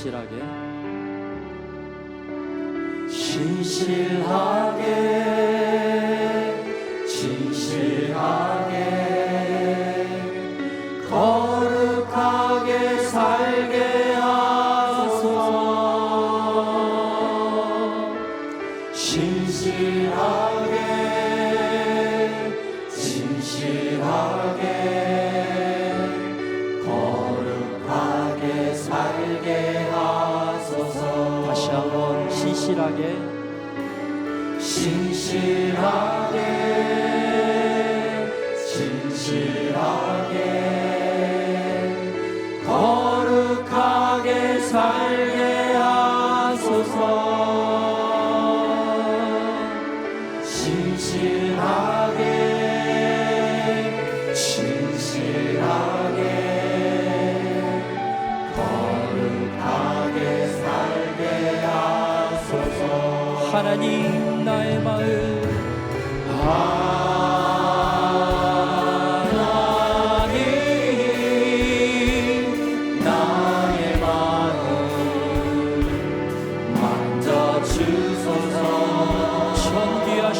신실하게. 신실하게. 신실하게. 신실하게 진실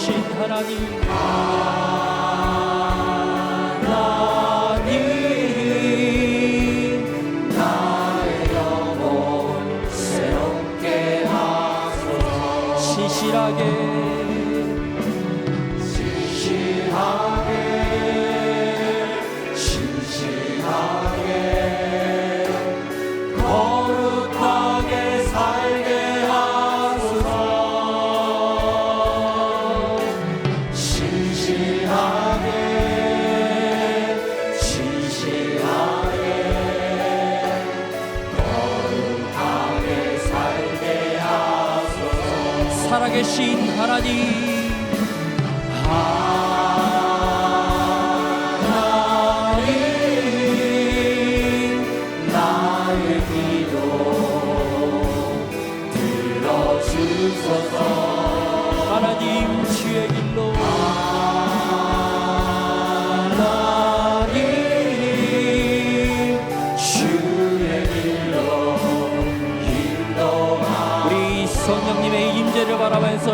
거룩하신 하나님.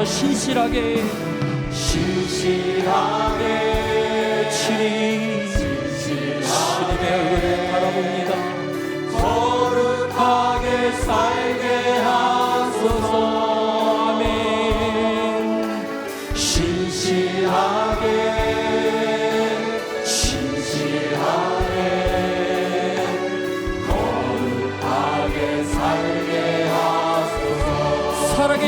신실하게. 신실하게.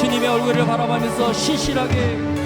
주님의 얼굴을 바라보면서 신실하게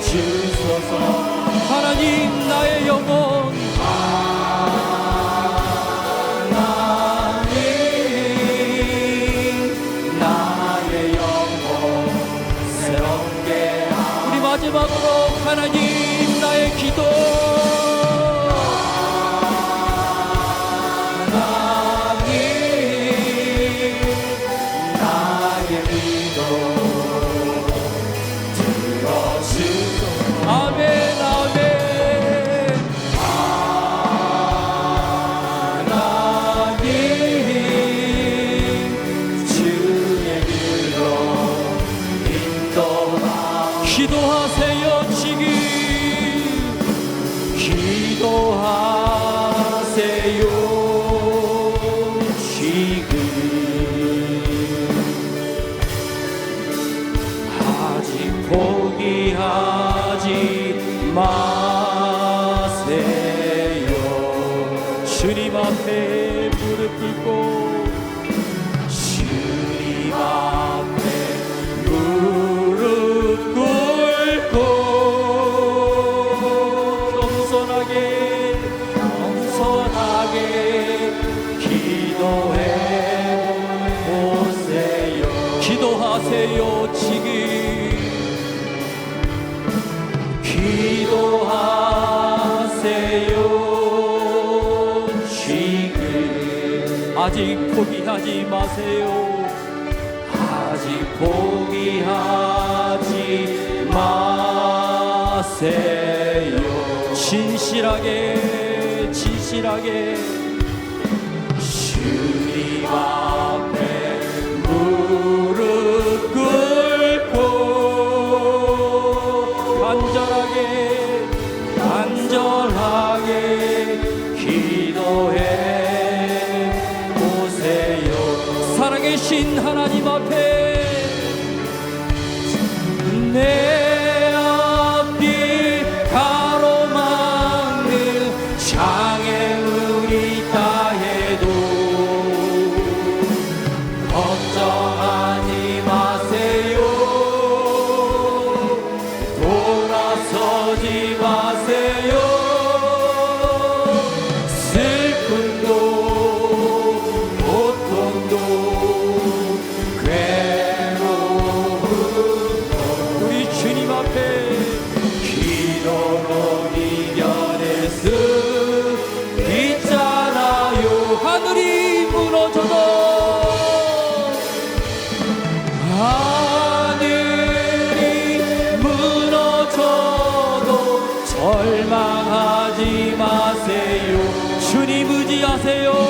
주소서. 하나님 나의 영혼. 하세요 지금 기도하세요 지금 아직 포기하지 마세요. 아직 포기하지 마세요. 진실하게 진실하게. 절망하지 마세요. 주님 의지하세요.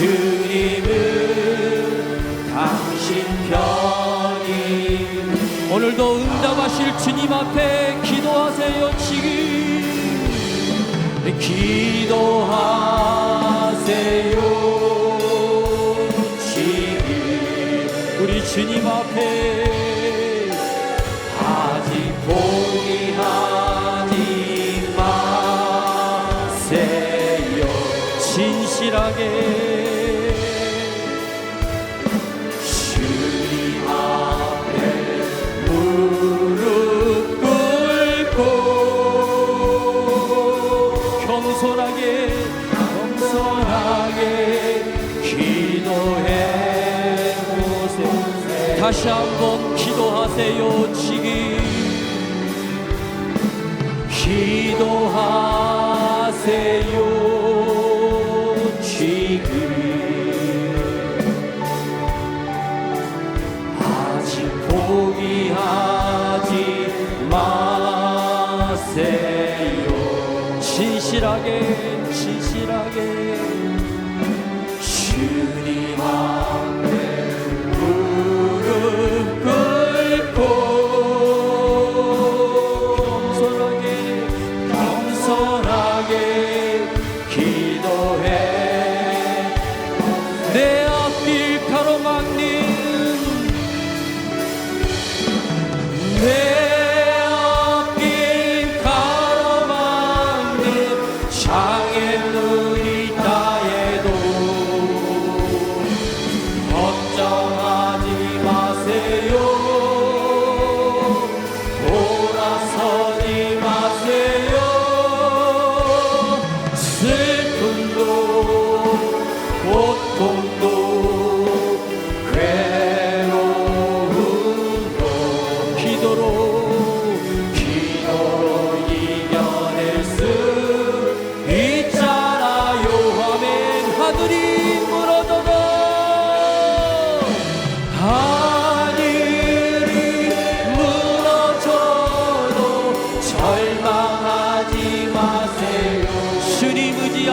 주님은 당신 편이. 오늘도 응답하실 주님 앞에 기도하세요 지금. 기도하 다시 한번 기도하세요 지기 기도하세요.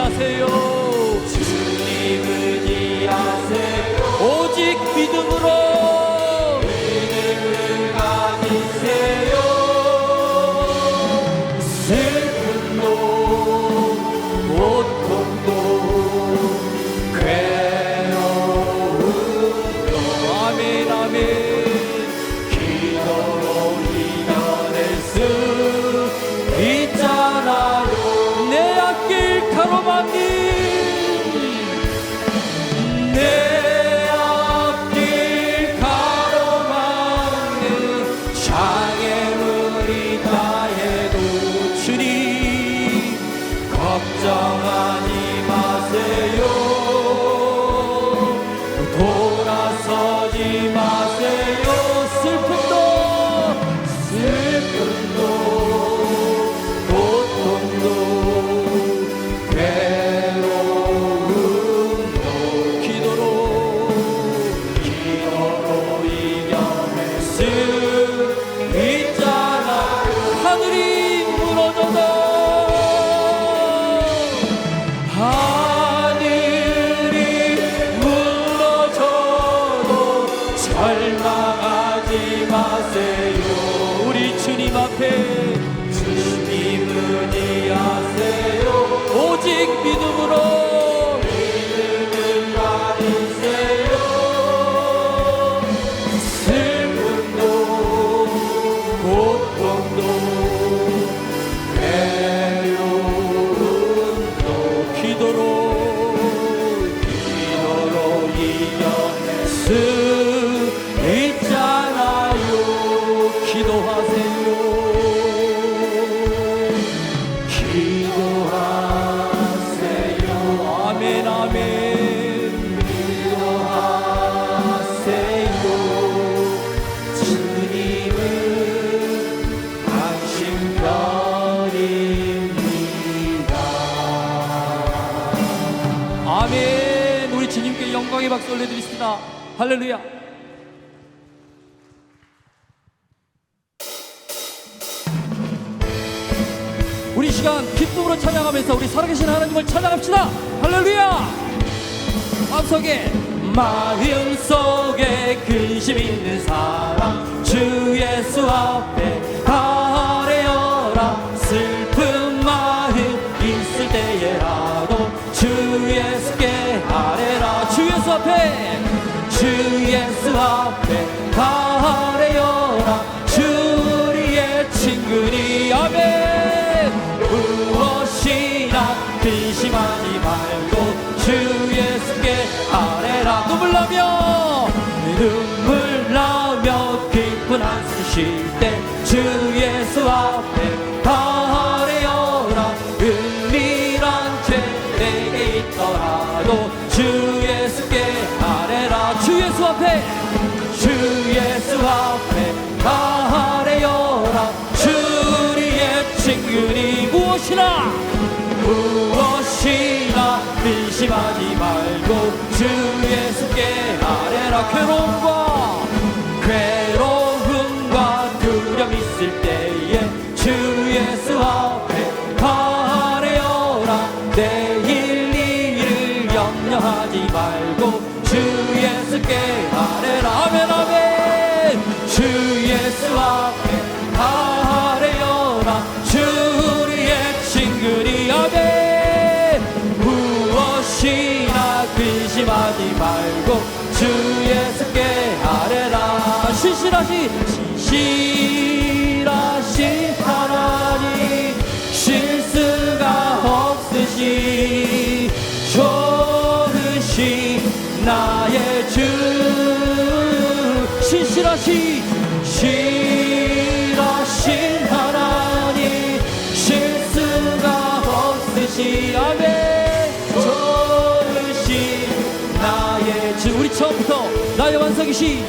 하세요. 할렐루야. 우리 시간 기쁨으로 찬양하면서 우리 살아계신 하나님을 찬양합시다. 할렐루야. 마음속에 마음속에 근심 있는 사람 주 예수 앞에 다 아뢰어라 슬픈 마음 있을 때에 하고 주 예수께 아뢰라 주 예수 앞에 주 예수 앞에 가래요라. 주 우리의 친구니 아멘. 무엇이나 근심하지 말고 주 예수께 아래라. 눈물 나며 눈물 나며 깊은 한숨 쉴 때 주 예수 앞에 주께 아뢰라 아멘 아멘. 주 예수 앞에 다 아뢰어라. 주 우리의 친구리 아멘. 무엇이나 근심하지 말고 주 예수께 아뢰라. 시시라시 시시. 나의 완성이시.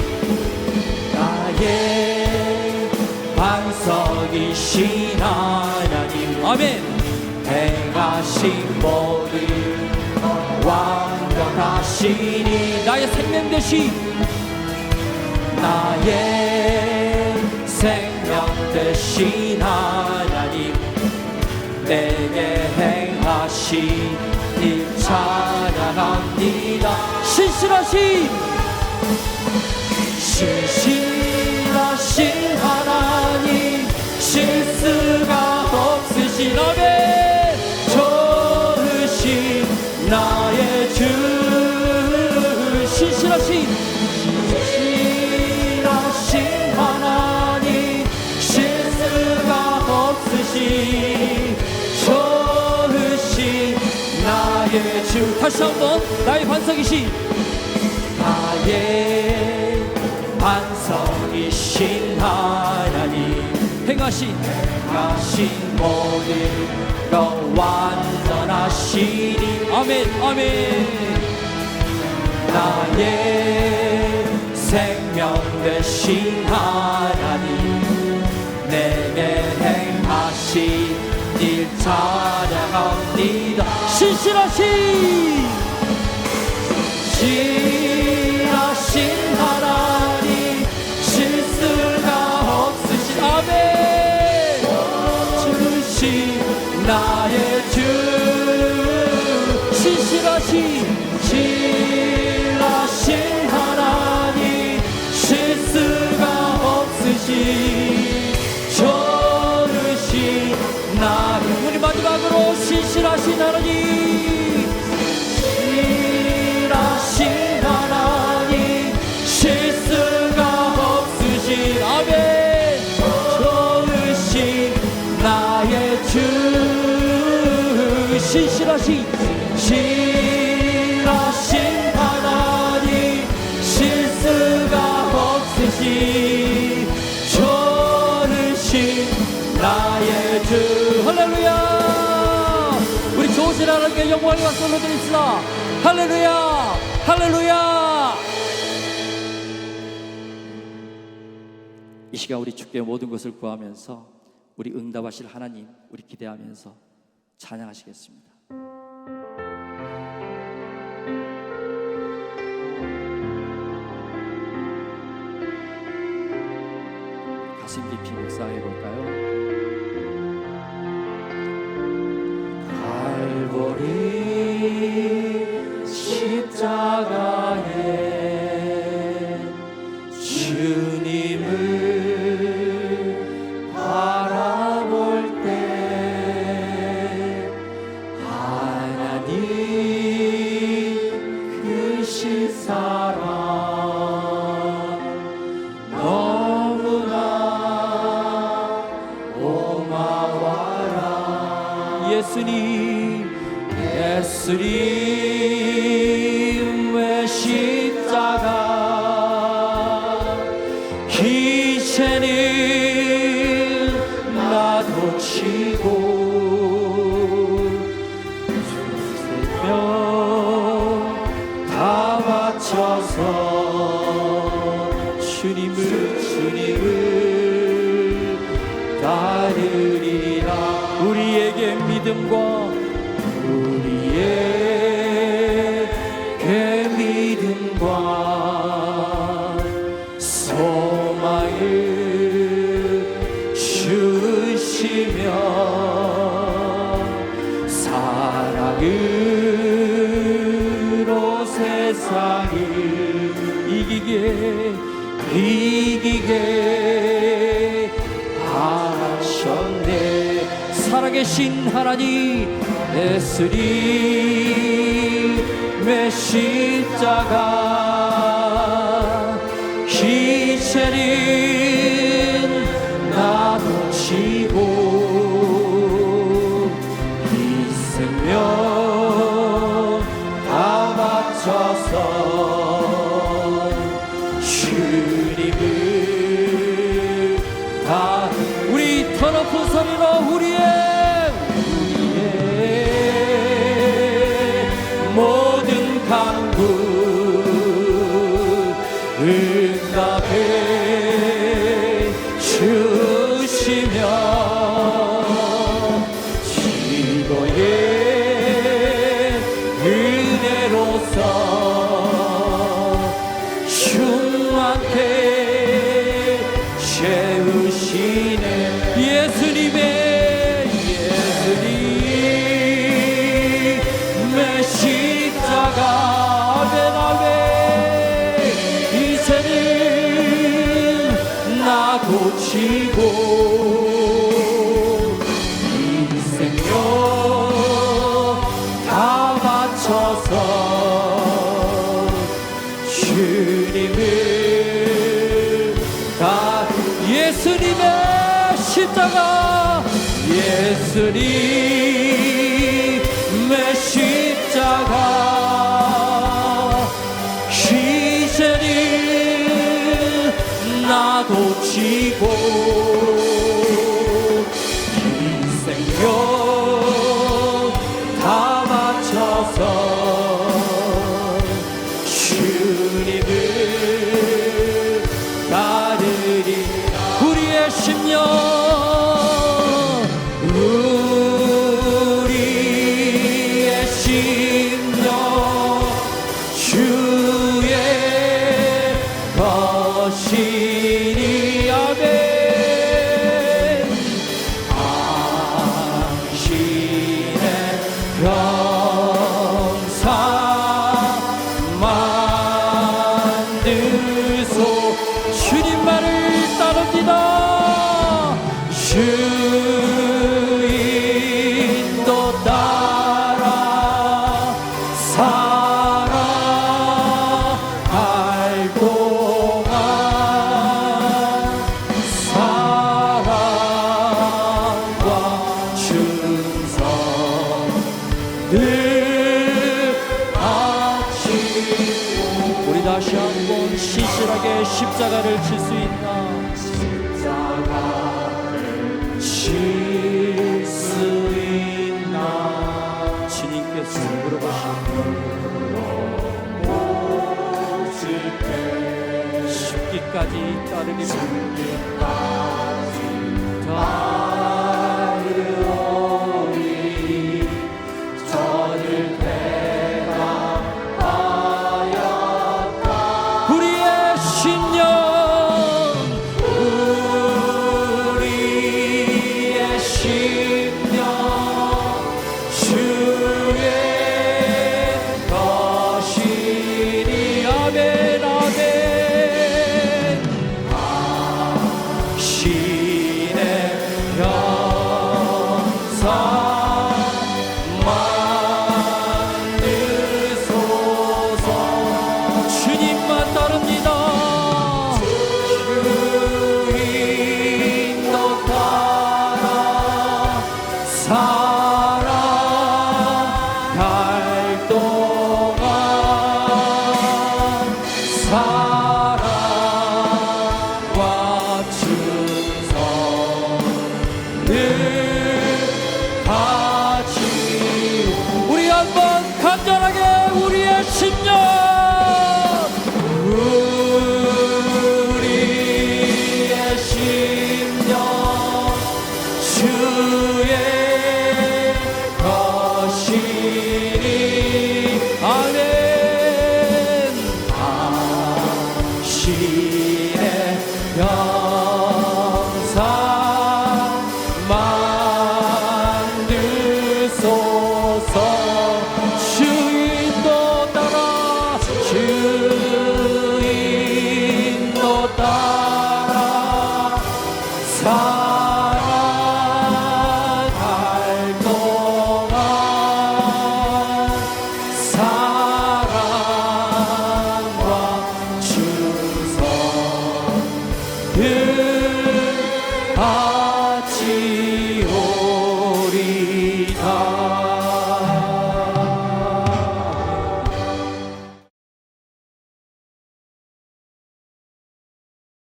나의 반석이신 하나님 아멘. 행하신 모든 완벽하시니 나의 생명 되시 나의 생명 되신 하나님 내게 행하신 일 찬양합니다. 신실하시 신실하신 하나님 실수가 아멘. 좋으신 나의 주 신실하시 신실하신 하나님 실수가 없으신 좋으신 나의 주. 다시 한번 나의 반석이시 나의 반석이신 하나님. 행하신 하신 모든 것 완전하시니. 아멘 아멘. 나의 생명 되신 하나님. 내게 행하신 일 찬양합니다. 신실하시 신하신 하나님 좋으신 나의 우리 마지막으로 신실하신 하나님 영광을 박수 올려드립시다. 할렐루야! 할렐루야! 이 시간 우리 주께 모든 것을 구하면서 우리 응답하실 하나님 우리 기대하면서 찬양하시겠습니다. 가슴 깊이 묵상해 볼까요? 갈보리 십자가에 주님을 바라볼 때 하나님 크신 사랑 너무나 고마워라. 예수님 예수님 세상을 이기게 이기게 하셨네. 살아계신 하나님 예수리 메시자가 희체를 그 응답해 예수님의 십자가 예수님의 십자가. 쉽기까지 따르리 쉽기까지 따르리 God.